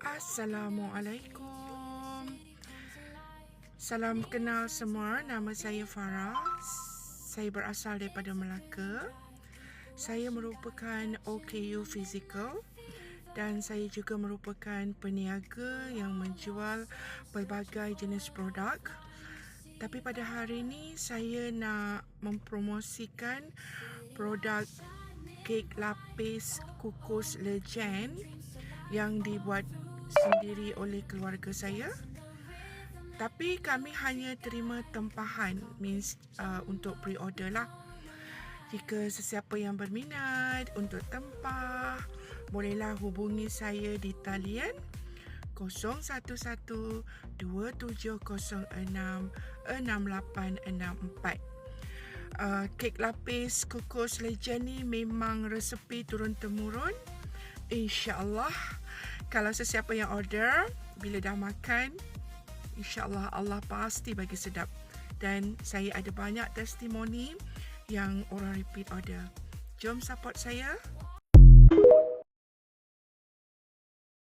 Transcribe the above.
Assalamualaikum. Salam kenal semua. Nama saya Farah. Saya berasal daripada Melaka. Saya merupakan OKU Physical dan saya juga merupakan peniaga yang menjual pelbagai jenis produk. Tapi pada hari ini saya nak mempromosikan produk kek lapis kukus legend yang dibuat sendiri oleh keluarga saya. Tapi kami hanya terima tempahan means uh, untuk pre-order lah. Jika sesiapa yang berminat untuk tempah, bolehlah hubungi saya di talian 011270666864. Uh, kek lapis kukus legend ni memang resepi turun temurun. InsyaAllah kalau sesiapa yang order bila dah makan InsyaAllah Allah pasti bagi sedap dan saya ada banyak testimoni yang orang repeat order. Jom support saya.